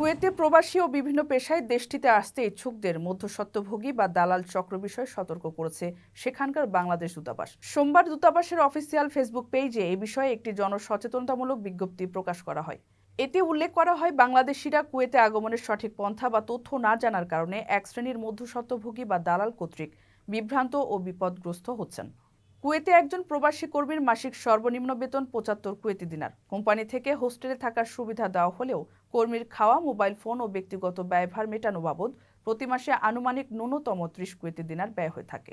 কুয়েতে প্রবাসী ও বিভিন্ন পেশায় দেশটিতে আসতে ইচ্ছুকদের মধ্যস্বত্বভোগী বা দালাল চক্র বিষয়ে সতর্ক করেছে সেখানকার বাংলাদেশ দূতাবাস। সোমবার দূতাবাসের অফিসিয়াল ফেসবুক পেজে এ বিষয়ে একটি জনসচেতনতামূলক বিজ্ঞপ্তি প্রকাশ করা হয়। এতে উল্লেখ করা হয়, বাংলাদেশিরা কুয়েতে আগমনের সঠিক পন্থা বা তথ্য না জানার কারণে এক শ্রেণির মধ্যস্বত্বভোগী বা দালাল কর্তৃক বিভ্রান্ত ও বিপদগ্রস্ত হচ্ছেন। কুয়েতে একজন প্রবাসী কর্মীর মাসিক সর্বনিম্ন বেতন পঁচাত্তর কুয়েতি দিনার। কোম্পানি থেকে হোস্টেলে থাকার সুবিধা দেওয়া হলেও কর্মীর খাওয়া, মোবাইল ফোন ও ব্যক্তিগত ব্যয়ভার মেটানো বাবদ প্রতি মাসে আনুমানিক ন্যূনতম ত্রিশ কুয়েতি দিনার ব্যয় হয়ে থাকে।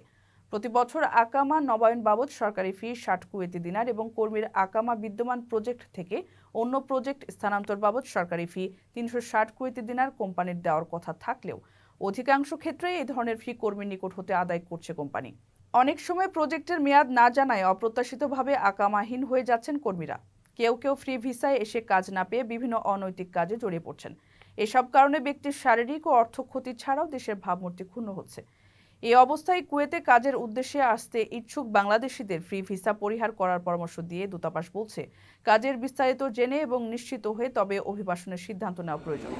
প্রতি বছর আকামা নবায়ন বাবদ সরকারি ফি ষাট কুয়েতি দিনার এবং কর্মীর আকামা বিদ্যমান প্রজেক্ট থেকে অন্য প্রজেক্ট স্থানান্তর বাবদ সরকারি ফি তিনশো ষাট কুয়েতি দিনার কোম্পানির দেওয়ার কথা থাকলেও অধিকাংশ ক্ষেত্রে এই ধরনের ফি কর্মীর নিকট হতে আদায় করছে কোম্পানি। অনেক সময় প্রজেক্টের মেয়াদ না জানায় অপ্রত্যাশিতভাবে আকামাহীন হয়ে যাচ্ছেন কর্মীরা। কেউ কেউ ফ্রি ভিসায় এসে কাজ না পেয়ে বিভিন্ন অনৈতিক কাজে জড়িয়ে পড়ছেন। এসব কারণে ব্যক্তির শারীরিক ও অর্থ ক্ষতি ছাড়াও দেশের ভাবমূর্তি ক্ষুণ্ণ হচ্ছে। এই অবস্থায় কুয়েতে কাজের উদ্দেশ্যে আসতে ইচ্ছুক বাংলাদেশিদের ফ্রি ভিসা পরিহার করার পরামর্শ দিয়ে দূতাবাস বলছে, কাজের বিস্তারিত জেনে এবং নিশ্চিত হয়ে তবে অভিবাসনের সিদ্ধান্ত নেওয়া প্রয়োজন।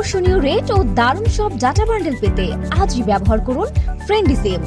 আকর্ষণীয় রেট ও দারুণ সব ডাটা বান্ডেল পেতে আজই ব্যবহার করুন ফ্রেন্ডি সিম